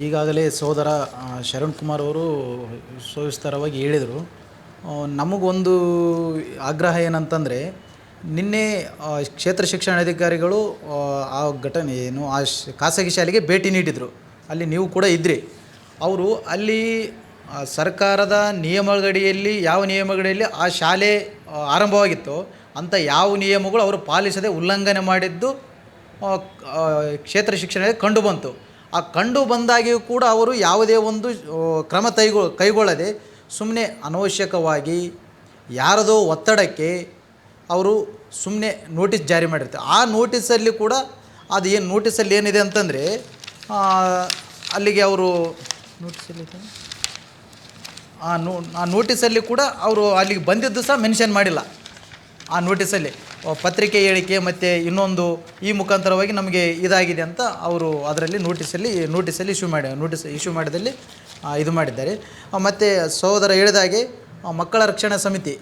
ಈಗಾಗಲೇ ಸೋದರ ಶರಣ್ ಕುಮಾರ್ ಅವರು ಸವಿಸ್ತಾರವಾಗಿ ಹೇಳಿದರು. ನಮಗೊಂದು ಆಗ್ರಹ ಏನಂತಂದರೆ ನಿನ್ನೆ ಕ್ಷೇತ್ರ ಶಿಕ್ಷಣಾಧಿಕಾರಿಗಳು ಆ, ಘಟನೆ ಏನು ಆ ಖಾಸಗಿ ಶಾಲೆಗೆ ಭೇಟಿ ನೀಡಿದರು. ಅಲ್ಲಿ ನೀವು ಕೂಡ ಇದ್ದಿರಿ ಅವರು ಅಲ್ಲಿ ಸರ್ಕಾರದ ನಿಯಮಗಡಿಯಲ್ಲಿ ಯಾವ ನಿಯಮಗಡಿಯಲ್ಲಿ ಆ ಶಾಲೆ ಆರಂಭವಾಗಿತ್ತು. ಅಂಥ ಯಾವ ನಿಯಮಗಳು ಅವರು ಪಾಲಿಸದೆ ಉಲ್ಲಂಘನೆ ಮಾಡಿದ್ದು ಕ್ಷೇತ್ರ ಶಿಕ್ಷಣ ಕಂಡು ಬಂತು. ಆ ಕಂಡು ಬಂದಾಗಿಯೂ ಕೂಡ ಅವರು ಯಾವುದೇ ಒಂದು ಕ್ರಮ ಕೈಗೊ ಕೈಗೊಳ್ಳದೆ ಸುಮ್ಮನೆ ಅನವಶ್ಯಕವಾಗಿ ಯಾರದೋ ಒತ್ತಡಕ್ಕೆ ಅವರು ಸುಮ್ಮನೆ ನೋಟಿಸ್ ಜಾರಿ ಮಾಡಿರ್ತಾರೆ ಆ ನೋಟಿಸಲ್ಲಿ ಕೂಡ ಅದು ಏನು ನೋಟಿಸಲ್ಲಿ ಏನಿದೆ ಅಂತಂದರೆ ಅಲ್ಲಿಗೆ ಅವರು ನೋಟಿಸಲ್ಲಿ ಆ ನೋ ಆ ನೋಟಿಸಲ್ಲಿ ಕೂಡ ಅವರು ಅಲ್ಲಿಗೆ ಬಂದಿದ್ದು ಸಹ ಮೆನ್ಷನ್ ಮಾಡಿಲ್ಲ. ಆ ನೋಟಿಸಲ್ಲಿ ಪತ್ರಿಕೆ ಹೇಳಿಕೆ ಮತ್ತು ಇನ್ನೊಂದು ಈ ಮುಖಾಂತರವಾಗಿ ನಮಗೆ ಇದಾಗಿದೆ ಅಂತ ಅವರು ಅದರಲ್ಲಿ ನೋಟಿಸಲ್ಲಿ ನೋಟಿಸಲ್ಲಿ ಇಶ್ಯೂ ಮಾಡಿ ನೋಟಿಸ್ ಇಶ್ಯೂ ಮಾಡಿದಲ್ಲಿ ಇದು ಮಾಡಿದ್ದಾರೆ. ಮತ್ತು ಸಹೋದರ ಹೇಳಿದಾಗೆ ಆ, ಮಕ್ಕಳ ರಕ್ಷಣಾ ಸಮಿತಿ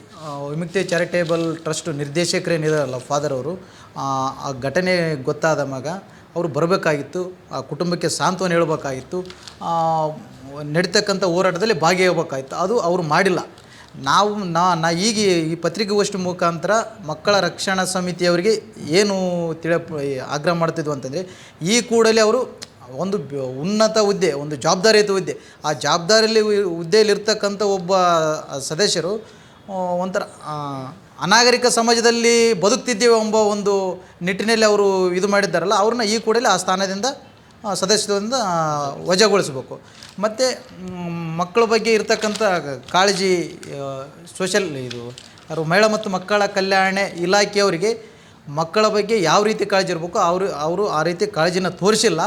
ವಿಮುಕ್ತಿ ಚಾರಿಟೇಬಲ್ ಟ್ರಸ್ಟ್ ನಿರ್ದೇಶಕರೇನಿದಾರಲ್ಲ ಫಾದರ್ ಅವರು ಆ ಘಟನೆ ಗೊತ್ತಾದ ಮಗ ಅವರು ಬರಬೇಕಾಗಿತ್ತು ಆ ಕುಟುಂಬಕ್ಕೆ ಸಾಂತ್ವನ ಹೇಳಬೇಕಾಗಿತ್ತು ನಡೀತಕ್ಕಂಥ ಹೋರಾಟದಲ್ಲಿ ಭಾಗಿಯಾಗಬೇಕಾಗಿತ್ತು. ಅದು ಅವರು ಮಾಡಿಲ್ಲ. ನಾವು, ನಾ ನಾ ಈಗ ಈ ಪತ್ರಿಕಾಗೋಷ್ಠಿ ಮುಖಾಂತರ ಮಕ್ಕಳ ರಕ್ಷಣಾ ಸಮಿತಿಯವರಿಗೆ ಏನು ತಿಳ ಆಗ್ರಹ ಮಾಡ್ತಿದ್ವು ಅಂತಂದರೆ, ಈ ಕೂಡಲೇ ಅವರು ಒಂದು ಉನ್ನತ ಹುದ್ದೆ, ಒಂದು ಜವಾಬ್ದಾರಿಯುತ ಹುದ್ದೆ, ಆ ಜವಾಬ್ದಾರಿಯಲ್ಲಿ ಹುದ್ದೆಯಲ್ಲಿರ್ತಕ್ಕಂಥ ಒಬ್ಬ ಸದಸ್ಯರು ಒಂಥರ ಅನಾಗರಿಕ ಸಮಾಜದಲ್ಲಿ ಬದುಕ್ತಿದ್ದೇವೆ ಎಂಬ ಒಂದು ನಿಟ್ಟಿನಲ್ಲಿ ಅವರು ಇದು ಮಾಡಿದ್ದಾರಲ್ಲ, ಅವ್ರನ್ನ ಈ ಕೂಡಲೇ ಆ ಸ್ಥಾನದಿಂದ ಆ, ವಜಾಗೊಳಿಸಬೇಕು. ಮತ್ತು ಮಕ್ಕಳ ಬಗ್ಗೆ ಇರತಕ್ಕಂಥ ಕಾಳಜಿ ಸೋಷಲ್ ಇದು ಅವರು ಮಹಿಳಾ ಮತ್ತು ಮಕ್ಕಳ ಕಲ್ಯಾಣ ಇಲಾಖೆಯವರಿಗೆ ಮಕ್ಕಳ ಬಗ್ಗೆ ಯಾವ ರೀತಿ ಕಾಳಜಿ ಇರಬೇಕು ಅವರು ಅವರು ಆ ರೀತಿ ಕಾಳಜಿನ ತೋರಿಸಿಲ್ಲ.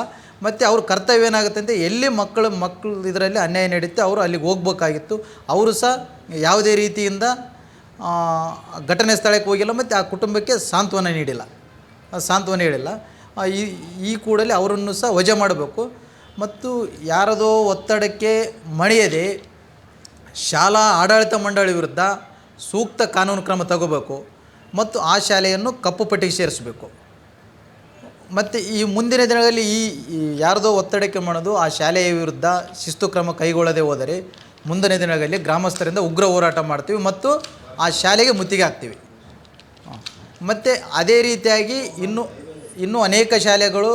ಮತ್ತು ಅವ್ರ ಕರ್ತವ್ಯ ಏನಾಗುತ್ತೆ ಅಂತ ಎಲ್ಲಿ ಮಕ್ಕಳು ಮಕ್ಕಳು ಇದರಲ್ಲಿ ಅನ್ಯಾಯ ನಡೀತೆ ಅವರು ಅಲ್ಲಿಗೆ ಹೋಗ್ಬೇಕಾಗಿತ್ತು. ಅವರು ಸಹ ಯಾವುದೇ ರೀತಿಯಿಂದ ಘಟನೆ ಸ್ಥಳಕ್ಕೆ ಹೋಗಿಲ್ಲ ಮತ್ತು ಆ ಕುಟುಂಬಕ್ಕೆ ಸಾಂತ್ವನ ನೀಡಿಲ್ಲ. ಸಾಂತ್ವನ ಹೇಳಿಲ್ಲ. ಈ ಈ ಕೂಡಲೇ ಅವರನ್ನು ಸಹ ವಜಾ ಮಾಡಬೇಕು. ಮತ್ತು ಯಾರದೋ ಒತ್ತಡಕ್ಕೆ ಮಣಿಯದೆ ಶಾಲಾ ಆಡಳಿತ ಮಂಡಳಿ ವಿರುದ್ಧ ಸೂಕ್ತ ಕಾನೂನು ಕ್ರಮ ತಗೋಬೇಕು. ಮತ್ತು ಆ ಶಾಲೆಯನ್ನು ಕಪ್ಪು ಪಟ್ಟಿಗೆ ಸೇರಿಸಬೇಕು. ಮತ್ತು ಈ ಮುಂದಿನ ದಿನಗಳಲ್ಲಿ ಈ ಯಾರದೋ ಒತ್ತಡಕ್ಕೆ ಮಾಡೋದು ಆ ಶಾಲೆಯ ವಿರುದ್ಧ ಶಿಸ್ತು ಕ್ರಮ ಕೈಗೊಳ್ಳದೆ ಹೋದರೆ ಮುಂದಿನ ದಿನಗಳಲ್ಲಿ ಗ್ರಾಮಸ್ಥರಿಂದ ಉಗ್ರ ಹೋರಾಟ ಮಾಡ್ತೀವಿ ಮತ್ತು ಆ ಶಾಲೆಗೆ ಮುತ್ತಿಗೆ ಹಾಕ್ತೀವಿ. ಮತ್ತು ಅದೇ ರೀತಿಯಾಗಿ ಇನ್ನು ಇನ್ನೂ ಅನೇಕ ಶಾಲೆಗಳು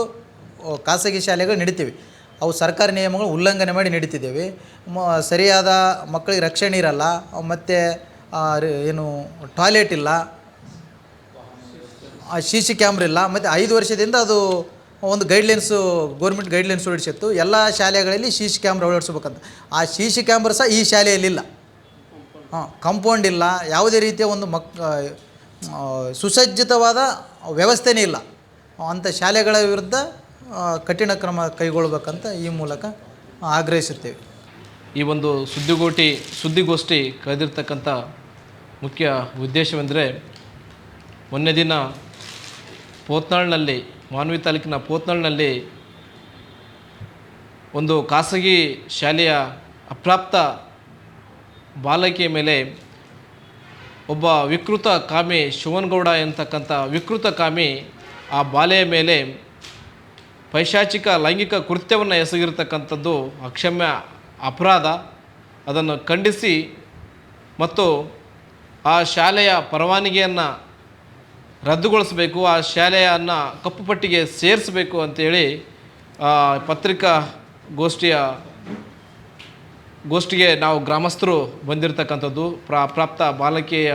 ಖಾಸಗಿ ಶಾಲೆಗಳು ನಡೀತಿವೆ. ಅವು ಸರ್ಕಾರಿ ನಿಯಮಗಳು ಉಲ್ಲಂಘನೆ ಮಾಡಿ ನಡೀತಿದ್ದೇವೆ. ಮ, ಸರಿಯಾದ ಮಕ್ಕಳಿಗೆ ರಕ್ಷಣೆ ಇರಲ್ಲ, ಮತ್ತು ಏನು, ಟಾಯ್ಲೆಟ್ ಇಲ್ಲ ಸಿ ಸಿ ಕ್ಯಾಮ್ರ ಇಲ್ಲ, ಮತ್ತು ಐದು ವರ್ಷದಿಂದ ಅದು ಒಂದು ಗೈಡ್ಲೈನ್ಸು, ಗೌರ್ಮೆಂಟ್ ಗೈಡ್ಲೈನ್ಸ್ ಹೊರಡಿಸಿತ್ತು ಎಲ್ಲ ಶಾಲೆಗಳಲ್ಲಿ ಸಿ ಸಿ ಕ್ಯಾಮ್ರ ಅಳವಡಿಸ್ಬೇಕಂತ. ಆ ಸಿ ಸಿ ಕ್ಯಾಮ್ರ ಸಹ ಈ ಶಾಲೆಯಲ್ಲಿಲ್ಲ. ಹಾಂ, ಕಾಂಪೌಂಡ್ ಇಲ್ಲ, ಯಾವುದೇ ರೀತಿಯ ಒಂದು ಮಕ್ ಸುಸಜ್ಜಿತವಾದ ವ್ಯವಸ್ಥೆನೇ ಇಲ್ಲ. ಅಂಥ ಶಾಲೆಗಳ ವಿರುದ್ಧ ಕಠಿಣ ಕ್ರಮ ಕೈಗೊಳ್ಳಬೇಕಂತ ಈ ಮೂಲಕ ಆಗ್ರಹಿಸುತ್ತೇವೆ. ಈ ಒಂದು ಸುದ್ದಿಗೋಟಿ, ಸುದ್ದಿಗೋಷ್ಠಿ ಕರೆದಿರ್ತಕ್ಕಂಥ ಮುಖ್ಯ ಉದ್ದೇಶವೆಂದರೆ, ಮೊನ್ನೆ ದಿನ ಪೋತ್ನಾಳ್ನಲ್ಲಿ, ಮಾನ್ವಿ ತಾಲೂಕಿನ ಪೋತ್ನಾಳ್ನಲ್ಲಿ ಒಂದು ಖಾಸಗಿ ಶಾಲೆಯ ಅಪ್ರಾಪ್ತ ಬಾಲಕಿಯ ಮೇಲೆ ಒಬ್ಬ ವಿಕೃತ ಕಾಮಿ ಶಿವನಗೌಡ ಎಂತಕ್ಕಂಥ ವಿಕೃತ ಕಾಮಿ ಆ ಬಾಲೆಯ ಮೇಲೆ ಪೈಶಾಚಿಕ ಲೈಂಗಿಕ ಕೃತ್ಯವನ್ನು ಎಸಗಿರ್ತಕ್ಕಂಥದ್ದು ಅಕ್ಷಮ್ಯ ಅಪರಾಧ. ಅದನ್ನು ಖಂಡಿಸಿ ಮತ್ತು ಆ ಶಾಲೆಯ ಪರವಾನಗಿಯನ್ನು ರದ್ದುಗೊಳಿಸಬೇಕು, ಆ ಶಾಲೆಯನ್ನು ಕಪ್ಪು ಪಟ್ಟಿಗೆ ಸೇರಿಸಬೇಕು ಅಂತೇಳಿ ಪತ್ರಿಕಾ ಗೋಷ್ಠಿಯ, ಗೋಷ್ಠಿಗೆ ನಾವು ಗ್ರಾಮಸ್ಥರು ಬಂದಿರತಕ್ಕಂಥದ್ದು, ಪ್ರಾ, ಪ್ರಾಪ್ತ ಬಾಲಕಿಯ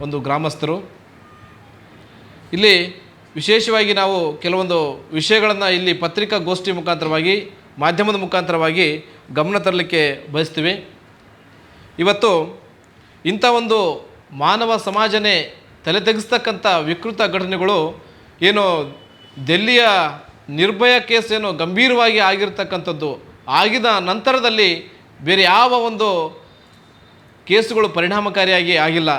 ಒಂದು ಗ್ರಾಮಸ್ಥರು. ಇಲ್ಲಿ ವಿಶೇಷವಾಗಿ ನಾವು ಕೆಲವೊಂದು ವಿಷಯಗಳನ್ನು ಇಲ್ಲಿ ಪತ್ರಿಕಾ ಗೋಷ್ಠಿ ಮುಖಾಂತರವಾಗಿ, ಮಾಧ್ಯಮದ ಮುಖಾಂತರವಾಗಿ ಗಮನ ತರಲಿಕ್ಕೆ ಬಯಸ್ತೀವಿ. ಇವತ್ತು ಇಂಥ ಒಂದು ಮಾನವ ಸಮಾಜನೇ ತಲೆ ತೆಗೆಸ್ತಕ್ಕಂಥ ವಿಕೃತ ಘಟನೆಗಳು ಏನು ದೆಲ್ಲಿಯ ನಿರ್ಭಯ ಕೇಸ್ ಏನು ಗಂಭೀರವಾಗಿ ಆಗಿರ್ತಕ್ಕಂಥದ್ದು ಆಗಿದ ನಂತರದಲ್ಲಿ ಬೇರೆ ಯಾವ ಒಂದು ಕೇಸುಗಳು ಪರಿಣಾಮಕಾರಿಯಾಗಿ ಆಗಿಲ್ಲ.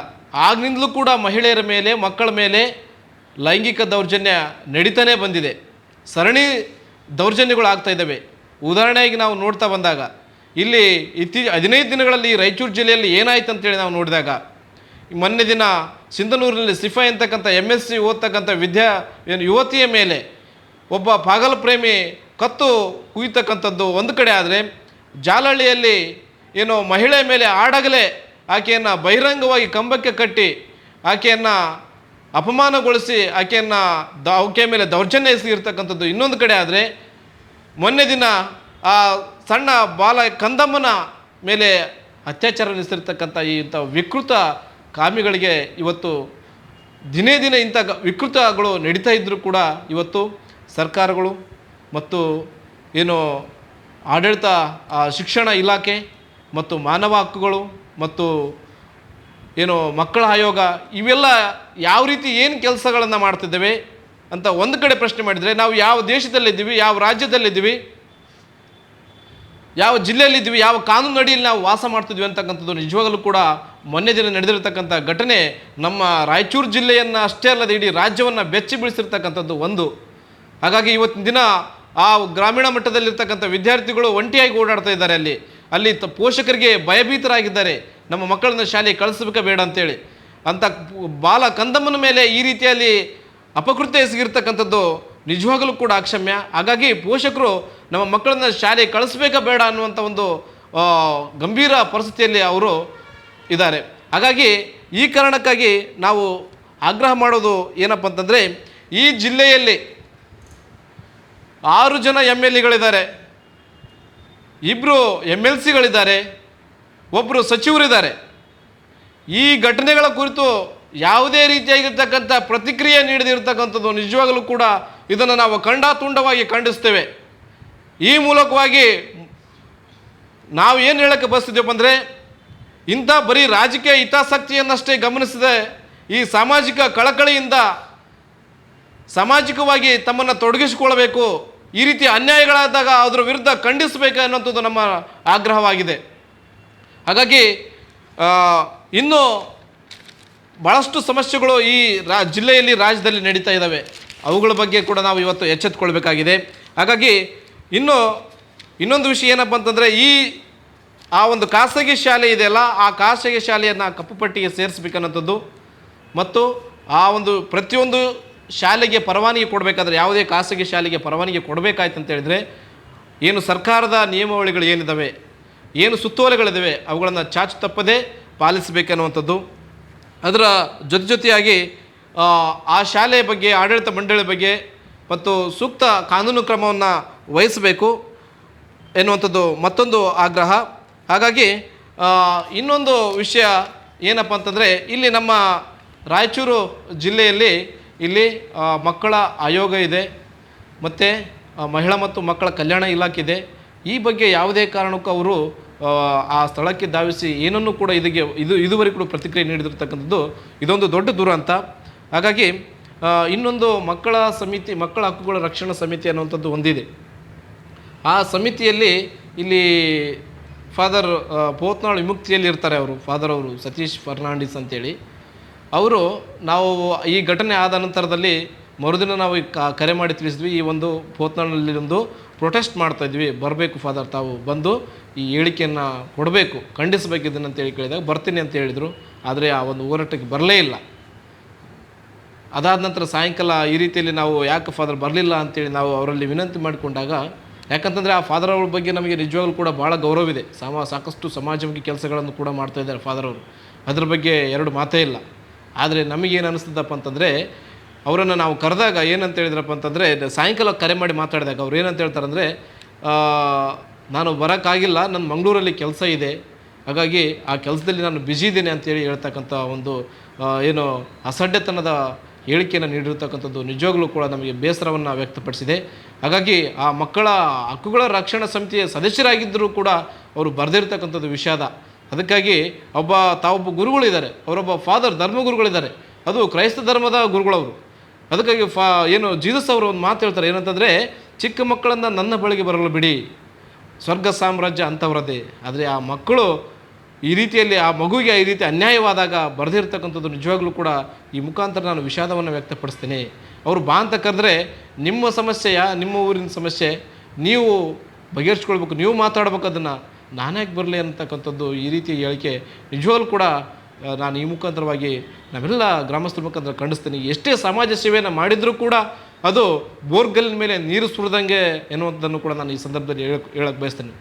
ಆಗಿನಿಂದಲೂ ಕೂಡ ಮಹಿಳೆಯರ ಮೇಲೆ, ಮಕ್ಕಳ ಮೇಲೆ ಲೈಂಗಿಕ ದೌರ್ಜನ್ಯ ನಡೀತಾನೆ ಬಂದಿದೆ. ಸರಣಿ ದೌರ್ಜನ್ಯಗಳು ಆಗ್ತಾ ಇದ್ದಾವೆ. ಉದಾಹರಣೆಯಾಗಿ ನಾವು ನೋಡ್ತಾ ಬಂದಾಗ, ಇಲ್ಲಿ ಇತ್ತೀ ಹದಿನೈದು ದಿನಗಳಲ್ಲಿ ರಾಯಚೂರು ಜಿಲ್ಲೆಯಲ್ಲಿ ಏನಾಯ್ತು ಅಂತೇಳಿ ನಾವು ನೋಡಿದಾಗ, ಮೊನ್ನೆ ದಿನ ಸಿಂಧನೂರಿನಲ್ಲಿ ಸಿಫಾ ಅಂತಕ್ಕಂಥ ಎಂ ಎಸ್ ಸಿ ಓದ್ತಕ್ಕಂಥ ವಿದ್ಯಾ, ಏನು ಯುವತಿಯ ಮೇಲೆ ಒಬ್ಬ ಪಾಗಲ ಪ್ರೇಮಿ ಕತ್ತು ಕುಯ್ತಕ್ಕಂಥದ್ದು ಒಂದು ಕಡೆ ಆದರೆ, ಜಾಲಹಳ್ಳಿಯಲ್ಲಿ ಏನು ಮಹಿಳೆ ಮೇಲೆ ಆಡಗಲೇ, ಆಕೆಯನ್ನು ಬಹಿರಂಗವಾಗಿ ಕಂಬಕ್ಕೆ ಕಟ್ಟಿ, ಆಕೆಯನ್ನು ಅಪಮಾನಗೊಳಿಸಿ ಆಕೆಯನ್ನು ದ ಮೇಲೆ ದೌರ್ಜನ್ಯ ಎಸಗಿರ್ತಕ್ಕಂಥದ್ದು ಇನ್ನೊಂದು ಕಡೆ ಆದರೆ, ಮೊನ್ನೆ ದಿನ ಆ ಸಣ್ಣ ಬಾಲ ಕಂದಮ್ಮನ ಮೇಲೆ ಅತ್ಯಾಚಾರ ನಡೆಸಿರ್ತಕ್ಕಂಥ ಈ ಇಂಥ ವಿಕೃತ ಕಾಮಿಗಳಿಗೆ ಇವತ್ತು ದಿನೇ ದಿನ ಇಂಥ ವಿಕೃತಗಳು ನಡೀತಾ ಇದ್ದರೂ ಕೂಡ ಇವತ್ತು ಸರ್ಕಾರಗಳು ಮತ್ತು ಏನು ಆಡಳಿತ ಶಿಕ್ಷಣ ಇಲಾಖೆ ಮತ್ತು ಮಾನವ ಹಕ್ಕುಗಳು ಮತ್ತು ಏನು ಮಕ್ಕಳ ಆಯೋಗ, ಇವೆಲ್ಲ ಯಾವ ರೀತಿ ಏನು ಕೆಲಸಗಳನ್ನು ಮಾಡ್ತಿದ್ದೇವೆ ಅಂತ ಒಂದು ಕಡೆ ಪ್ರಶ್ನೆ ಮಾಡಿದರೆ ನಾವು ಯಾವ ದೇಶದಲ್ಲಿದ್ದೀವಿ, ಯಾವ ರಾಜ್ಯದಲ್ಲಿದ್ದೀವಿ, ಯಾವ ಜಿಲ್ಲೆಯಲ್ಲಿದ್ದೀವಿ, ಯಾವ ಕಾನೂನು ಅಡಿಯಲ್ಲಿ ನಾವು ವಾಸ ಮಾಡ್ತಿದ್ವಿ ಅಂತಕ್ಕಂಥದ್ದು ನಿಜವಾಗಲೂ ಕೂಡ ಮೊನ್ನೆ ದಿನ ನಡೆದಿರತಕ್ಕಂಥ ಘಟನೆ ನಮ್ಮ ರಾಯಚೂರು ಜಿಲ್ಲೆಯನ್ನು ಅಷ್ಟೇ ಅಲ್ಲದೆ ಇಡೀ ರಾಜ್ಯವನ್ನು ಬೆಚ್ಚಿ ಬೀಳಿಸಿರ್ತಕ್ಕಂಥದ್ದು ಒಂದು. ಹಾಗಾಗಿ ಇವತ್ತಿನ ದಿನ ಆ ಗ್ರಾಮೀಣ ಮಟ್ಟದಲ್ಲಿರ್ತಕ್ಕಂಥ ವಿದ್ಯಾರ್ಥಿಗಳು ಒಂಟಿಯಾಗಿ ಓಡಾಡ್ತಾ ಇದ್ದಾರೆ ಅಲ್ಲಿ. ಅಲ್ಲಿ ಪೋಷಕರಿಗೆ ಭಯಭೀತರಾಗಿದ್ದಾರೆ. ನಮ್ಮ ಮಕ್ಕಳನ್ನ ಶಾಲೆಗೆ ಕಳಿಸ್ಬೇಕಾ ಬೇಡ ಅಂತೇಳಿ. ಅಂತ ಬಾಲ ಕಂದಮ್ಮನ ಮೇಲೆ ಈ ರೀತಿಯಲ್ಲಿ ಅಪಕೃತ್ಯ ಎಸಗಿರ್ತಕ್ಕಂಥದ್ದು ನಿಜವಾಗಲೂ ಕೂಡ ಅಕ್ಷಮ್ಯ. ಹಾಗಾಗಿ ಪೋಷಕರು ನಮ್ಮ ಮಕ್ಕಳನ್ನ ಶಾಲೆಗೆ ಕಳಿಸ್ಬೇಕಾ ಬೇಡ ಅನ್ನುವಂಥ ಒಂದು ಗಂಭೀರ ಪರಿಸ್ಥಿತಿಯಲ್ಲಿ ಅವರು ಇದ್ದಾರೆ. ಹಾಗಾಗಿ ಈ ಕಾರಣಕ್ಕಾಗಿ ನಾವು ಆಗ್ರಹ ಮಾಡೋದು ಏನಪ್ಪ ಅಂತಂದರೆ, ಈ ಜಿಲ್ಲೆಯಲ್ಲಿ ಆರು ಜನ ಎಂ ಎಲ್ ಎಗಳಿದ್ದಾರೆ ಇಬ್ಬರು ಎಂ ಎಲ್ ಸಿಗಳಿದ್ದಾರೆ ಒಬ್ಬರು ಸಚಿವರಿದ್ದಾರೆ. ಈ ಘಟನೆಗಳ ಕುರಿತು ಯಾವುದೇ ರೀತಿಯಾಗಿರ್ತಕ್ಕಂಥ ಪ್ರತಿಕ್ರಿಯೆ ನೀಡದಿರ್ತಕ್ಕಂಥದ್ದು ನಿಜವಾಗಲೂ ಕೂಡ ಇದನ್ನು ನಾವು ಖಂಡಾತುಂಡವಾಗಿ ಖಂಡಿಸ್ತೇವೆ. ಈ ಮೂಲಕವಾಗಿ ನಾವು ಏನು ಹೇಳೋಕ್ಕೆ ಬಯಸ್ತಿದ್ದೇವೆ ಅಂದರೆ, ಇಂಥ ಬರೀ ರಾಜಕೀಯ ಹಿತಾಸಕ್ತಿಯನ್ನಷ್ಟೇ ಗಮನಿಸದೆ ಈ ಸಾಮಾಜಿಕ ಕಳಕಳಿಯಿಂದ ಸಾಮಾಜಿಕವಾಗಿ ತಮ್ಮನ್ನು ತೊಡಗಿಸಿಕೊಳ್ಳಬೇಕು, ಈ ರೀತಿ ಅನ್ಯಾಯಗಳಾದಾಗ ಅದರ ವಿರುದ್ಧ ಖಂಡಿಸಬೇಕು ಅನ್ನೋಂಥದ್ದು ನಮ್ಮ ಆಗ್ರಹವಾಗಿದೆ. ಹಾಗಾಗಿ ಇನ್ನು ಭಾಳಷ್ಟು ಸಮಸ್ಯೆಗಳು ಈ ರಾ ಜಿಲ್ಲೆಯಲ್ಲಿ ರಾಜ್ಯದಲ್ಲಿ ನಡೀತಾ ಇದ್ದಾವೆ. ಅವುಗಳ ಬಗ್ಗೆ ಕೂಡ ನಾವು ಇವತ್ತು ಎಚ್ಚೆತ್ತುಕೊಳ್ಬೇಕಾಗಿದೆ ಹಾಗಾಗಿ ಇನ್ನು ಇನ್ನೊಂದು ವಿಷಯ ಏನಪ್ಪ ಅಂತಂದರೆ ಈ ಆ ಒಂದು ಖಾಸಗಿ ಶಾಲೆ ಇದೆಯಲ್ಲ, ಆ ಖಾಸಗಿ ಶಾಲೆಯನ್ನು ಕಪ್ಪು ಪಟ್ಟಿಗೆ ಸೇರಿಸ್ಬೇಕನ್ನೋಂಥದ್ದು. ಮತ್ತು ಆ ಒಂದು ಪ್ರತಿಯೊಂದು ಶಾಲೆಗೆ ಪರವಾನಗಿ ಕೊಡಬೇಕಾದ್ರೆ, ಯಾವುದೇ ಖಾಸಗಿ ಶಾಲೆಗೆ ಪರವಾನಗಿ ಕೊಡಬೇಕಾಯ್ತು ಅಂತ ಹೇಳಿದರೆ, ಏನು ಸರ್ಕಾರದ ನಿಯಮಾವಳಿಗಳು ಏನಿದ್ದಾವೆ ಏನು ಸುತ್ತೋಲೆಗಳಿದ್ದಾವೆ ಅವುಗಳನ್ನು ಚಾಚು ತಪ್ಪದೇ ಪಾಲಿಸಬೇಕನ್ನುವಂಥದ್ದು. ಅದರ ಜೊತೆ ಜೊತೆಯಾಗಿ ಆ, ಶಾಲೆಯ ಬಗ್ಗೆ ಆಡಳಿತ ಮಂಡಳಿ ಬಗ್ಗೆ ಮತ್ತು ಸೂಕ್ತ ಕಾನೂನು ಕ್ರಮವನ್ನು ವಹಿಸಬೇಕು ಎನ್ನುವಂಥದ್ದು ಮತ್ತೊಂದು ಆಗ್ರಹ. ಹಾಗಾಗಿ ಇನ್ನೊಂದು ವಿಷಯ ಏನಪ್ಪ ಅಂತಂದರೆ ಇಲ್ಲಿ ನಮ್ಮ ರಾಯಚೂರು ಜಿಲ್ಲೆಯಲ್ಲಿ ಇಲ್ಲಿ ಮಕ್ಕಳ ಆಯೋಗ ಇದೆ ಮತ್ತು ಮಹಿಳಾ ಮತ್ತು ಮಕ್ಕಳ ಕಲ್ಯಾಣ ಇಲಾಖೆ ಇದೆ. ಈ ಬಗ್ಗೆ ಯಾವುದೇ ಕಾರಣಕ್ಕೂ ಅವರು ಆ, ಸ್ಥಳಕ್ಕೆ ಧಾವಿಸಿ ಏನನ್ನು ಕೂಡ ಇದಕ್ಕೆ ಇದು ಇದುವರೆಗೂ ಕೂಡ ಪ್ರತಿಕ್ರಿಯೆ ನೀಡಿದಿರ್ತಕ್ಕಂಥದ್ದು ಇದೊಂದು ದೊಡ್ಡ ದುರಂತ. ಹಾಗಾಗಿ ಇನ್ನೊಂದು ಮಕ್ಕಳ ಸಮಿತಿ ಮಕ್ಕಳ ಹಕ್ಕುಗಳ ರಕ್ಷಣಾ ಸಮಿತಿ ಅನ್ನುವಂಥದ್ದು ಒಂದಿದೆ. ಆ ಸಮಿತಿಯಲ್ಲಿ ಇಲ್ಲಿ ಫಾದರ್ ಪೋತ್ನಾಳ್ ವಿಮುಕ್ತಿಯಲ್ಲಿ ಇರ್ತಾರೆ ಅವರು. ಫಾದರ್ ಅವರು ಸತೀಶ್ ಫರ್ನಾಂಡಿಸ್ ಅಂತೇಳಿ. ಅವರು ನಾವು ಈ ಘಟನೆ ಆದ ನಂತರದಲ್ಲಿ ಮರುದಿನ ನಾವು ಕರೆ ಮಾಡಿ ತಿಳಿಸಿದ್ವಿ, ಈ ಒಂದು ಪೋತ್ನಾಳಲ್ಲಿ ಒಂದು ಪ್ರೊಟೆಸ್ಟ್ ಮಾಡ್ತಾಯಿದ್ವಿ ಬರಬೇಕು ಫಾದರ್ ತಾವು ಬಂದು ಈ ಹೇಳಿಕೆಯನ್ನು ಕೊಡಬೇಕು, ಖಂಡಿಸಬೇಕು ಇದನ್ನು ಅಂತೇಳಿ ಕೇಳಿದಾಗ ಬರ್ತೀನಿ ಅಂತ ಹೇಳಿದರು. ಆದರೆ ಆ ಒಂದು ಹೋರಾಟಕ್ಕೆ ಬರಲೇ ಇಲ್ಲ. ಅದಾದ ನಂತರ ಸಾಯಂಕಾಲ ಈ ರೀತಿಯಲ್ಲಿ ನಾವು ಯಾಕೆ ಫಾದರ್ ಬರಲಿಲ್ಲ ಅಂತೇಳಿ ನಾವು ಅವರಲ್ಲಿ ವಿನಂತಿ ಮಾಡಿಕೊಂಡಾಗ, ಯಾಕಂತಂದರೆ ಆ ಫಾದರ್ ಅವ್ರ ಬಗ್ಗೆ ನಮಗೆ ನಿಜವಾಗಲೂ ಕೂಡ ಭಾಳ ಗೌರವವಿದೆ ಸಮ ಸಾಕಷ್ಟು ಸಮಾಜಮುಖಿ ಕೆಲಸಗಳನ್ನು ಕೂಡ ಮಾಡ್ತಾ ಇದ್ದಾರೆ ಫಾದರ್ ಅವರು. ಅದ್ರ ಬಗ್ಗೆ ಎರಡು ಮಾತೇ ಇಲ್ಲ. ಆದರೆ ನಮಗೇನು ಅನ್ನಿಸ್ತದಪ್ಪ ಅಂತಂದರೆ ಅವರನ್ನು ನಾವು ಕರೆದಾಗ ಏನಂತ ಹೇಳಿದ್ರಪ್ಪ ಅಂತಂದರೆ, ಸಾಯಂಕಾಲ ಕರೆ ಮಾಡಿ ಮಾತಾಡಿದಾಗ ಅವ್ರು ಏನಂತ ಹೇಳ್ತಾರಂದರೆ ನಾನು ಬರೋಕ್ಕಾಗಿಲ್ಲ ನನ್ನ ಮಂಗಳೂರಲ್ಲಿ ಕೆಲಸ ಇದೆ, ಹಾಗಾಗಿ ಆ ಕೆಲಸದಲ್ಲಿ ನಾನು ಬ್ಯುಸಿ ಇದ್ದೀನಿ ಅಂತೇಳಿ ಹೇಳ್ತಕ್ಕಂಥ ಒಂದು ಏನು ಅಸಡ್ಡೆತನದ ಹೇಳಿಕೆಯನ್ನು ನೀಡಿರ್ತಕ್ಕಂಥದ್ದು ನಿಜವಾಗ್ಲೂ ಕೂಡ ನಮಗೆ ಬೇಸರವನ್ನು ವ್ಯಕ್ತಪಡಿಸಿದೆ. ಹಾಗಾಗಿ ಆ ಮಕ್ಕಳ ಹಕ್ಕುಗಳ ರಕ್ಷಣಾ ಸಮಿತಿಯ ಸದಸ್ಯರಾಗಿದ್ದರೂ ಕೂಡ ಅವರು ಬರೆದಿರ್ತಕ್ಕಂಥದ್ದು ವಿಷಾದ. ಅದಕ್ಕಾಗಿ ಒಬ್ಬ ತಾವೊಬ್ಬ ಗುರುಗಳಿದ್ದಾರೆ, ಅವರೊಬ್ಬ ಫಾದರ್ ಧರ್ಮಗುರುಗಳಿದ್ದಾರೆ. ಅದು ಕ್ರೈಸ್ತ ಧರ್ಮದ ಗುರುಗಳವರು. ಅದಕ್ಕಾಗಿ ಫಾ, ಏನು ಜೀಸಸ್ ಅವರು ಒಂದು ಮಾತು ಹೇಳ್ತಾರೆ, ಏನಂತಂದರೆ, ಚಿಕ್ಕ ಮಕ್ಕಳನ್ನು ನನ್ನ ಬಳಿಗೆ ಬರಲು ಬಿಡಿ. ಸ್ವರ್ಗ ಸಾಮ್ರಾಜ್ಯ ಅಂಥವ್ರದ್ದೇ ಆದರೆ ಆ ಮಕ್ಕಳು ಈ ರೀತಿಯಲ್ಲಿ, ಆ ಮಗುವಿಗೆ ಈ ರೀತಿ ಅನ್ಯಾಯವಾದಾಗ ಬರೆದಿರ್ತಕ್ಕಂಥದ್ದು ನಿಜವಾಗ್ಲೂ ಕೂಡ ಈ ಮುಖಾಂತರ ನಾನು ವಿಷಾದವನ್ನು ವ್ಯಕ್ತಪಡಿಸ್ತೇನೆ. ಅವರು ಬಾ ಅಂತ ಕರೆದ್ರೆ, ನಿಮ್ಮ ಸಮಸ್ಯೆಯ, ನಿಮ್ಮ ಊರಿನ ಸಮಸ್ಯೆ? ನೀವು ಬಗೆಹರಿಸ್ಕೊಳ್ಬೇಕು, ನೀವು ಮಾತಾಡ್ಬೇಕು ಅದನ್ನು. ನಾನ್ಯಾಕೆ ಬರಲಿ ಅಂತಕ್ಕಂಥದ್ದು ಈ ರೀತಿ ಹೇಳಿಕೆ ನಿಜವಾಗ್ಲೂ ಕೂಡ ನಾನು ಈ ಮುಖಾಂತರವಾಗಿ ನಾವೆಲ್ಲ ಗ್ರಾಮಸ್ಥರ ಮುಖಾಂತರ ಖಂಡಿಸ್ತೀನಿ. ಎಷ್ಟೇ ಸಮಾಜ ಸೇವೆಯನ್ನು ಮಾಡಿದರೂ ಕೂಡ ಅದು ಬೋರ್ಗಲ್ಲಿನ ಮೇಲೆ ನೀರು ಸುರಿದಂಗೆ ಎನ್ನುವಂಥದ್ದನ್ನು ಕೂಡ ನಾನು ಈ ಸಂದರ್ಭದಲ್ಲಿ ಹೇಳಕ್ಕೆ ಹೇಳಕ್ಕೆ ಬಯಸ್ತೇನೆ.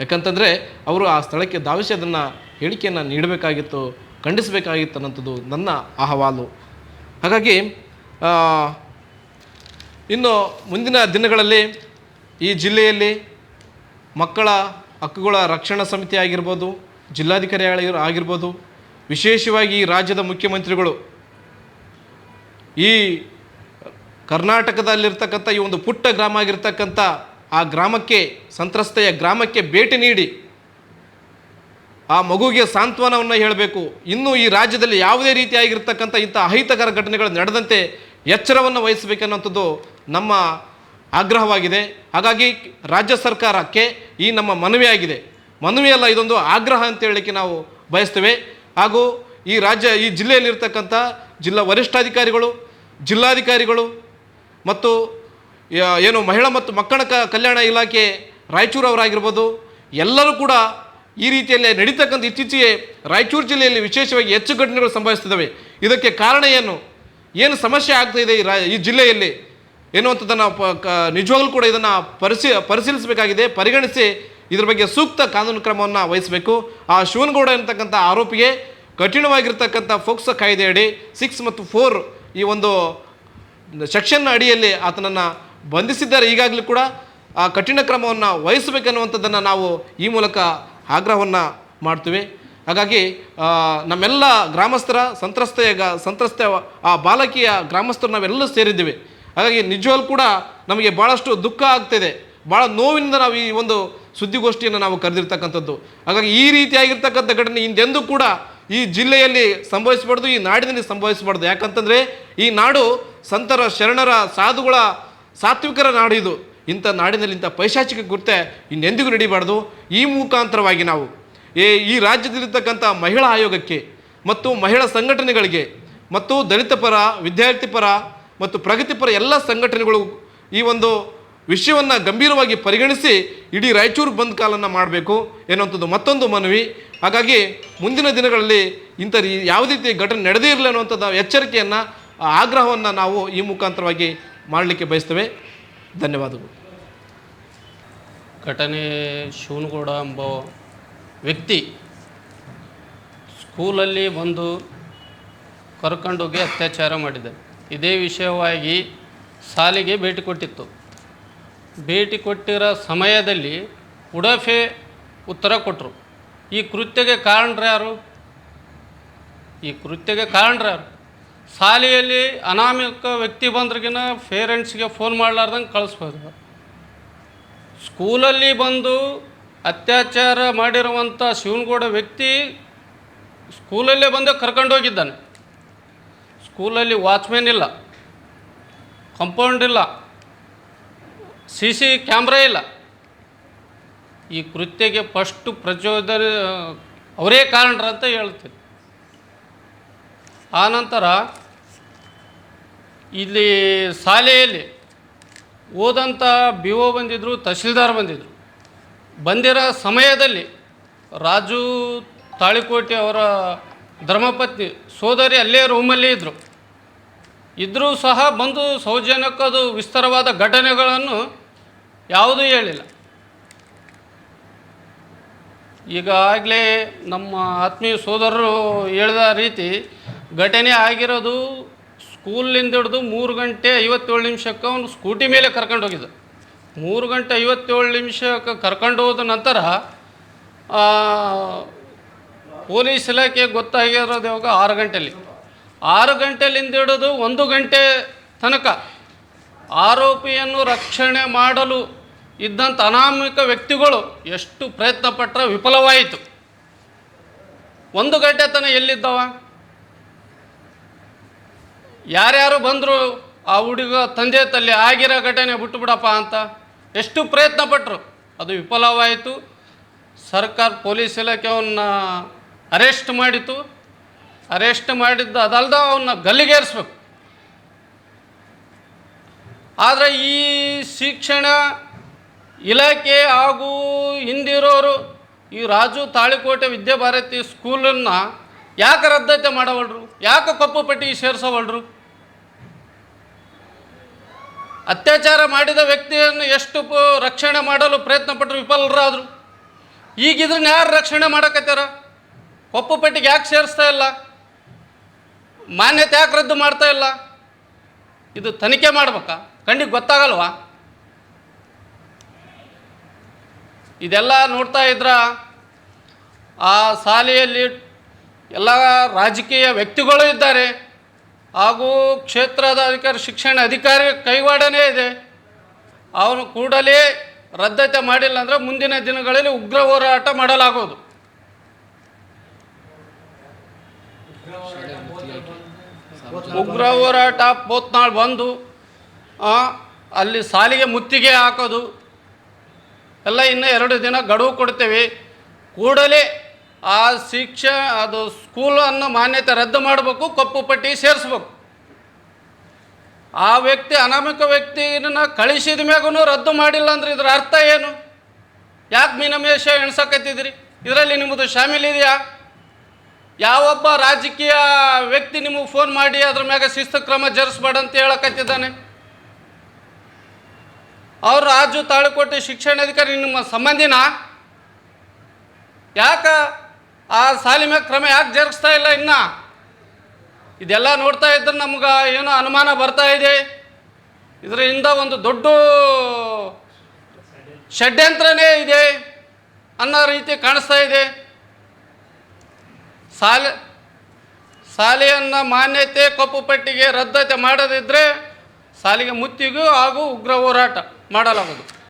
ಯಾಕಂತಂದರೆ ಅವರು ಆ ಸ್ಥಳಕ್ಕೆ ಧಾವಿಸಿ ಅದನ್ನು ಹೇಳಿಕೆಯನ್ನು ನೀಡಬೇಕಾಗಿತ್ತು, ಖಂಡಿಸಬೇಕಾಗಿತ್ತು ಅನ್ನೋಂಥದ್ದು ನನ್ನ ಅಹವಾಲು. ಹಾಗಾಗಿ ಇನ್ನು ಮುಂದಿನ ದಿನಗಳಲ್ಲಿ ಈ ಜಿಲ್ಲೆಯಲ್ಲಿ ಮಕ್ಕಳ ಹಕ್ಕುಗಳ ರಕ್ಷಣಾ ಸಮಿತಿ ಆಗಿರ್ಬೋದು ಜಿಲ್ಲಾಧಿಕಾರಿ ಆಗಿ- ಆಗಿರ್ಬೋದು, ವಿಶೇಷವಾಗಿ ಈ ರಾಜ್ಯದ ಮುಖ್ಯಮಂತ್ರಿಗಳು, ಈ ಕರ್ನಾಟಕದಲ್ಲಿರ್ತಕ್ಕಂಥ ಈ ಒಂದು ಪುಟ್ಟ ಗ್ರಾಮ ಆಗಿರ್ತಕ್ಕಂಥ ಆ ಗ್ರಾಮಕ್ಕೆ, ಸಂತ್ರಸ್ತೆಯ ಗ್ರಾಮಕ್ಕೆ ಭೇಟಿ ನೀಡಿ, ಆ ಮಗುವಿಗೆ ಸಾಂತ್ವನವನ್ನು ಹೇಳಬೇಕು. ಇನ್ನು ಈ ರಾಜ್ಯದಲ್ಲಿ ಯಾವುದೇ ರೀತಿಯಾಗಿರ್ತಕ್ಕಂಥ ಇಂಥ ಅಹಿತಕರ ಘಟನೆಗಳು ನಡೆದಂತೆ ಎಚ್ಚರವನ್ನು ವಹಿಸಬೇಕನ್ನುವಂಥದ್ದು ನಮ್ಮ ಆಗ್ರಹವಾಗಿದೆ. ಹಾಗಾಗಿ ರಾಜ್ಯ ಸರ್ಕಾರಕ್ಕೆ ಈ ನಮ್ಮ ಮನವಿಯಾಗಿದೆ. ಮನವಿಯಲ್ಲ ಇದೊಂದು ಆಗ್ರಹ ಅಂತ ಹೇಳಲಿಕ್ಕೆ ನಾವು ಬಯಸ್ತೇವೆ. ಹಾಗೂ ಈ ರಾಜ್ಯ, ಈ ಜಿಲ್ಲೆಯಲ್ಲಿರ್ತಕ್ಕಂಥ ಜಿಲ್ಲಾ ವರಿಷ್ಠಾಧಿಕಾರಿಗಳು, ಜಿಲ್ಲಾಧಿಕಾರಿಗಳು ಮತ್ತು ಏನು ಮಹಿಳಾ ಮತ್ತು ಮಕ್ಕಳ ಕಲ್ಯಾಣ ಇಲಾಖೆ ರಾಯಚೂರು ಅವರಾಗಿರ್ಬೋದು, ಎಲ್ಲರೂ ಕೂಡ ಈ ರೀತಿಯಲ್ಲಿ ನಡೀತಕ್ಕಂಥ ಇತ್ತೀಚೆಗೆ ರಾಯಚೂರು ಜಿಲ್ಲೆಯಲ್ಲಿ ವಿಶೇಷವಾಗಿ ಹೆಚ್ಚು ಘಟನೆಗಳು ಸಂಭವಿಸ್ತಿದ್ದಾವೆ ಇದಕ್ಕೆ ಕಾರಣ ಏನು? ಏನು ಸಮಸ್ಯೆ ಆಗ್ತಾ ಇದೆ ಈ ರಾ, ಈ ಜಿಲ್ಲೆಯಲ್ಲಿ? ಎನ್ನುವಂಥದ್ದನ್ನು ಪ, ಕ, ನಿಜವಾಗ್ಲೂ ಕೂಡ ಇದನ್ನು ಪರಿಶೀ ಪರಿಶೀಲಿಸಬೇಕಾಗಿದೆ, ಪರಿಗಣಿಸಿ ಇದ್ರ ಬಗ್ಗೆ ಸೂಕ್ತ ಕಾನೂನು ಕ್ರಮವನ್ನು ವಹಿಸಬೇಕು. ಆ ಶಿವನಗೌಡ ಅಂತಕ್ಕಂಥ ಆರೋಪಿಗೆ ಕಠಿಣವಾಗಿರ್ತಕ್ಕಂಥ ಫೋಕ್ಸೋ ಕಾಯ್ದೆಯಡಿ ಸಿಕ್ಸ್ ಮತ್ತು ಫೋರ್ ಈ ಒಂದು ಸೆಕ್ಷನ್ ಅಡಿಯಲ್ಲಿ ಆತನನ್ನು ಬಂಧಿಸಿದ್ದಾರೆ. ಈಗಾಗಲೂ ಕೂಡ ಆ ಕಠಿಣ ಕ್ರಮವನ್ನು ವಹಿಸಬೇಕನ್ನುವಂಥದ್ದನ್ನು ನಾವು ಈ ಮೂಲಕ ಆಗ್ರಹವನ್ನು ಮಾಡ್ತೀವಿ. ಹಾಗಾಗಿ ನಮ್ಮೆಲ್ಲ ಗ್ರಾಮಸ್ಥರ, ಸಂತ್ರಸ್ತೆಯ ಸಂತ್ರಸ್ತ ಆ ಬಾಲಕಿಯ ಗ್ರಾಮಸ್ಥರು ನಾವೆಲ್ಲ ಸೇರಿದ್ದೀವಿ. ಹಾಗಾಗಿ ನಿಜವಾಗ್ಲೂ ಕೂಡ ನಮಗೆ ಭಾಳಷ್ಟು ದುಃಖ ಆಗ್ತಿದೆ. ಭಾಳ ನೋವಿನಿಂದ ನಾವು ಈ ಒಂದು ಸುದ್ದಿಗೋಷ್ಠಿಯನ್ನು ನಾವು ಕರೆದಿರ್ತಕ್ಕಂಥದ್ದು. ಹಾಗಾಗಿ ಈ ರೀತಿಯಾಗಿರ್ತಕ್ಕಂಥ ಘಟನೆ ಹಿಂದೆಂದೂ ಕೂಡ ಈ ಜಿಲ್ಲೆಯಲ್ಲಿ ಸಂಭವಿಸಬಾರ್ದು, ಈ ನಾಡಿನಲ್ಲಿ ಸಂಭವಿಸಬಾರ್ದು. ಯಾಕಂತಂದರೆ ಈ ನಾಡು ಸಂತರ ಶರಣರ ಸಾಧುಗಳ ಸಾತ್ವಿಕರ ನಾಡು ಇದು. ಇಂಥ ನಾಡಿನಲ್ಲಿ ಇಂಥ ಪೈಶಾಚಿಕ ಕುರ್ತೆ ಇನ್ನೆಂದಿಗೂ ನಡೀಬಾರ್ದು. ಈ ಮುಖಾಂತರವಾಗಿ ನಾವು ಏ, ಈ ರಾಜ್ಯದಲ್ಲಿರ್ತಕ್ಕಂಥ ಮಹಿಳಾ ಆಯೋಗಕ್ಕೆ ಮತ್ತು ಮಹಿಳಾ ಸಂಘಟನೆಗಳಿಗೆ ಮತ್ತು ದಲಿತ ಪರ, ವಿದ್ಯಾರ್ಥಿ ಪರ ಮತ್ತು ಪ್ರಗತಿಪರ ಎಲ್ಲ ಸಂಘಟನೆಗಳು ಈ ಒಂದು ವಿಷಯವನ್ನು ಗಂಭೀರವಾಗಿ ಪರಿಗಣಿಸಿ ಇಡೀ ರಾಯಚೂರು ಬಂದ್ ಕಾಲನ್ನು ಮಾಡಬೇಕು ಎನ್ನುವಂಥದ್ದು ಮತ್ತೊಂದು ಮನವಿ. ಹಾಗಾಗಿ ಮುಂದಿನ ದಿನಗಳಲ್ಲಿ ಇಂಥ ರೀ- ಯಾವುದೇ ರೀತಿ ಘಟನೆ ನಡೆದೇ ಇರಲಿ ಅನ್ನುವಂಥದ್ದು ಎಚ್ಚರಿಕೆಯನ್ನು, ಆಗ್ರಹವನ್ನು ನಾವು ಈ ಮುಖಾಂತರವಾಗಿ ಮಾಡಲಿಕ್ಕೆ ಬಯಸ್ತೇವೆ. ಧನ್ಯವಾದಗಳು. ಘಟನೆ ಶಿವನಗೌಡ ಎಂಬ ವ್ಯಕ್ತಿ ಸ್ಕೂಲಲ್ಲಿ ಬಂದು ಕರ್ಕೊಂಡೋಗಿ ಅತ್ಯಾಚಾರ ಮಾಡಿದೆ ಇದೇ ವಿಷಯವಾಗಿ ಸಾಲಿಗೆ ಭೇಟಿ ಕೊಟ್ಟಿತ್ತು. ಭೇಟಿ ಕೊಟ್ಟಿರೋ ಸಮಯದಲ್ಲಿ ಉಡಫೆ ಉತ್ತರ ಕೊಟ್ಟರು ಈ ಕೃತ್ಯಕ್ಕೆ ಕಾರಣರು ಯಾರು? ಈ ಕೃತ್ಯಕ್ಕೆ ಕಾರಣರು ಯಾರು? ಶಾಲೆಯಲ್ಲಿ ಅನಾಮಿಕ ವ್ಯಕ್ತಿ ಬಂದ್ರಗಿನ ಪೇರೆಂಟ್ಸ್ಗೆ ಫೋನ್ ಮಾಡಲಾರ್ದಂಗೆ ಕಳಿಸ್ಬೋದು. ಸ್ಕೂಲಲ್ಲಿ ಬಂದು ಅತ್ಯಾಚಾರ ಮಾಡಿರುವಂಥ ಶಿವನಗೌಡ ವ್ಯಕ್ತಿ ಸ್ಕೂಲಲ್ಲೇ ಬಂದು ಕರ್ಕೊಂಡೋಗಿದ್ದಾನೆ ಸ್ಕೂಲಲ್ಲಿ ವಾಚ್ಮ್ಯಾನ್ ಇಲ್ಲ. ಕಂಪೌಂಡ್ ಇಲ್ಲ. ಸಿ ಸಿ ಕ್ಯಾಮ್ರಾ ಇಲ್ಲ. ಈ ಕೃತ್ಯಕ್ಕೆ ಫಸ್ಟು ಪ್ರಚೋದನೆ, ಅವರೇ ಕಾರಣರಂತ ಹೇಳ್ತೀನಿ. ಆನಂತರ ಇಲ್ಲಿ ಶಾಲೆಯಲ್ಲಿ ಓದಂಥ ಬಿ ಒ ಬಂದಿದ್ದರು ತಹಶೀಲ್ದಾರ್ ಬಂದಿದ್ದರು ಬಂದಿರೋ ಸಮಯದಲ್ಲಿ ರಾಜು ತಾಳಿಕೋಟೆ ಅವರ ಧರ್ಮಪತ್ನಿ ಸೋದರಿ ಅಲ್ಲೇ ರೂಮಲ್ಲಿ ಇದ್ದರು ಇದ್ದರೂ ಸಹ ಬಂದು ಸೌಜನ್ಯಕ್ಕದು ವಿಸ್ತಾರವಾದ ಘಟನೆಗಳನ್ನು ಯಾವುದೂ ಹೇಳಿಲ್ಲ. ಈಗಾಗಲೇ ನಮ್ಮ ಆತ್ಮೀಯ ಸೋದರರು ಹೇಳಿದ ರೀತಿ ಘಟನೆ ಆಗಿರೋದು ಸ್ಕೂಲಿಂದ ಹಿಡಿದು ಮೂರು ಗಂಟೆ ಐವತ್ತೇಳು ನಿಮಿಷಕ್ಕೆ ಅವನು ಸ್ಕೂಟಿ ಮೇಲೆ ಕರ್ಕೊಂಡು ಹೋಗಿದ್ದ. ಮೂರು ಗಂಟೆ ಐವತ್ತೇಳು ನಿಮಿಷಕ್ಕೆ ಕರ್ಕೊಂಡು ಹೋದ ನಂತರ ಪೊಲೀಸ್ ಇಲಾಖೆ ಗೊತ್ತಾಗಿರೋದು ಯಾವಾಗ? ಆರು ಗಂಟೆಯಲ್ಲಿ ಆರು ಗಂಟೆಲಿಂದ ಹಿಡಿದು ಒಂದು ಗಂಟೆ ತನಕ ಆರೋಪಿಯನ್ನು ರಕ್ಷಣೆ ಮಾಡಲು ಇದ್ದಂಥ ಅನಾಮಿಕ ವ್ಯಕ್ತಿಗಳು ಎಷ್ಟು ಪ್ರಯತ್ನ ಪಟ್ಟರೆ ವಿಫಲವಾಯಿತು. ಒಂದು ಗಂಟೆ ತನ ಎಲ್ಲಿದ್ದವ? ಯಾರ್ಯಾರು ಬಂದರು ಆ ಹುಡುಗ ತಂದೆ ತಲ್ಲಿ ಆಗಿರೋ ಘಟನೆ ಬಿಟ್ಟುಬಿಡಪ್ಪ ಅಂತ ಎಷ್ಟು ಪ್ರಯತ್ನ ಪಟ್ಟರು ಅದು ವಿಫಲವಾಯಿತು. ಸರ್ಕಾರ, ಪೊಲೀಸ್ ಇಲಾಖೆ ಅವನ್ನ ಅರೆಸ್ಟ್ ಮಾಡಿತು. ಅರೆಸ್ಟ್ ಮಾಡಿದ್ದು ಅದಲ್ಲದ ಅವನ್ನ ಗಲ್ಲಿಗೇರಿಸ್ಬೇಕು. ಆದರೆ ಈ ಶಿಕ್ಷಣ ಇಲಾಖೆ ಹಾಗೂ ಹಿಂದಿರೋರು ಈ ರಾಜು ತಾಳಿಕೋಟೆ ವಿದ್ಯಾಭಾರತಿ ಸ್ಕೂಲನ್ನು ಯಾಕೆ ರದ್ದತೆ ಮಾಡವಲ್ರು? ಯಾಕೆ ಕಪ್ಪು ಪಟ್ಟಿಗೆ ಸೇರಿಸವಲ್ರು? ಅತ್ಯಾಚಾರ ಮಾಡಿದ ವ್ಯಕ್ತಿಯನ್ನು ಎಷ್ಟು ರಕ್ಷಣೆ ಮಾಡಲು ಪ್ರಯತ್ನ ಪಟ್ಟರು ವಿಫಲರಾದರು? ಈಗ ಇದನ್ನ ಯಾರು ರಕ್ಷಣೆ ಮಾಡಕತ್ತಾರ ಕಪ್ಪು ಪಟ್ಟಿಗೆ ಯಾಕೆ ಸೇರಿಸ್ತಾ ಇಲ್ಲ? ಮಾನ್ಯತೆ ಯಾಕೆ ರದ್ದು ಮಾಡ್ತಾ ಇಲ್ಲ? ಇದು ತನಿಖೆ ಮಾಡ್ಬೇಕಾ? ಕಣ್ಣಿಗೆ ಗೊತ್ತಾಗಲ್ವಾ? ಇದೆಲ್ಲ ನೋಡ್ತಾ ಇದ್ರ ಆ ಶಾಲೆಯಲ್ಲಿ ಎಲ್ಲ ರಾಜಕೀಯ ವ್ಯಕ್ತಿಗಳು ಇದ್ದಾರೆ. ಹಾಗೂ ಕ್ಷೇತ್ರದ ಅಧಿಕಾರಿ, ಶಿಕ್ಷಣ ಅಧಿಕಾರಿ ಕೈವಾಡನೇ ಇದೆ. ಅವನು ಕೂಡಲೇ ರದ್ದತೆ ಮಾಡಿಲ್ಲ ಅಂದರೆ ಮುಂದಿನ ದಿನಗಳಲ್ಲಿ ಉಗ್ರ ಹೋರಾಟ ಮಾಡಲಾಗುವುದು. ಉಗ್ರ ಹೋರಾಟ ಪೋತ್ನಾಳ್ ಬಂದು ಅಲ್ಲಿ ಸಾಲಿಗೆ ಮುತ್ತಿಗೆ ಹಾಕೋದು. ಎಲ್ಲ ಇನ್ನು ಎರಡು ದಿನ ಗಡುವು ಕೊಡ್ತೇವೆ. ಕೂಡಲೇ ಆ ಶಿಕ್ಷೆ, ಅದು ಸ್ಕೂಲನ್ನು ಮಾನ್ಯತೆ ರದ್ದು ಮಾಡಬೇಕು, ಕಪ್ಪು ಪಟ್ಟಿ ಸೇರಿಸ್ಬೇಕು. ಆ ವ್ಯಕ್ತಿ, ಅನಾಮಿಕ ವ್ಯಕ್ತಿನ ಕಳಿಸಿದ ಮ್ಯಾಗೂ ರದ್ದು ಮಾಡಿಲ್ಲ ಅಂದ್ರೆ ಇದ್ರ ಅರ್ಥ ಏನು? ಯಾಕೆ ಮೀನಮೇಶ ಎಣ್ಸಕತ್ತಿದ್ರಿ ಇದರಲ್ಲಿ ನಿಮ್ಮದು ಶಾಮೀಲ್ ಇದೆಯಾ? ಯಾವೊಬ್ಬ ರಾಜಕೀಯ ವ್ಯಕ್ತಿ ನಿಮಗೆ ಫೋನ್ ಮಾಡಿ ಅದ್ರ ಮ್ಯಾಗ ಶಿಸ್ತು ಕ್ರಮ ಜರುಗಿಸ್ಬೇಡ ಅಂತ ಹೇಳಕತ್ತಿದ್ದಾನೆ. ಅವ್ರು ರಾಜು ತಾಳಿಕೋಟೆ ಶಿಕ್ಷಣಾಧಿಕಾರಿ ನಿಮ್ಮ ಸಂಬಂಧಿನ? ಯಾಕ ಆ ಸಾಲಿ ಮ್ಯಾಗ ಕ್ರಮ ಯಾಕೆ ಜರುಗಿಸ್ತಾ ಇಲ್ಲ ಇನ್ನ? ಇದೆಲ್ಲ ನೋಡ್ತಾ ಇದ್ರೆ ನಮ್ಗೆ ಏನೋ ಅನುಮಾನ ಬರ್ತಾ ಇದೆ. ಇದರಿಂದ ಒಂದು ದೊಡ್ಡ ಷಡ್ಯಂತ್ರನೇ ಇದೆ ಅನ್ನೋ ರೀತಿ ಕಾಣಿಸ್ತಾ ಇದೆ. ಶಾಲೆ ಶಾಲೆಯನ್ನು ಮಾನ್ಯತೆ, ಕಪ್ಪು ಪಟ್ಟಿಗೆ ರದ್ದತೆ ಮಾಡದಿದ್ದರೆ ಶಾಲೆಗೆ ಮುತ್ತಿಗೂ ಹಾಗೂ ಉಗ್ರ ಹೋರಾಟ ಮಾಡಲಾಗುವುದು.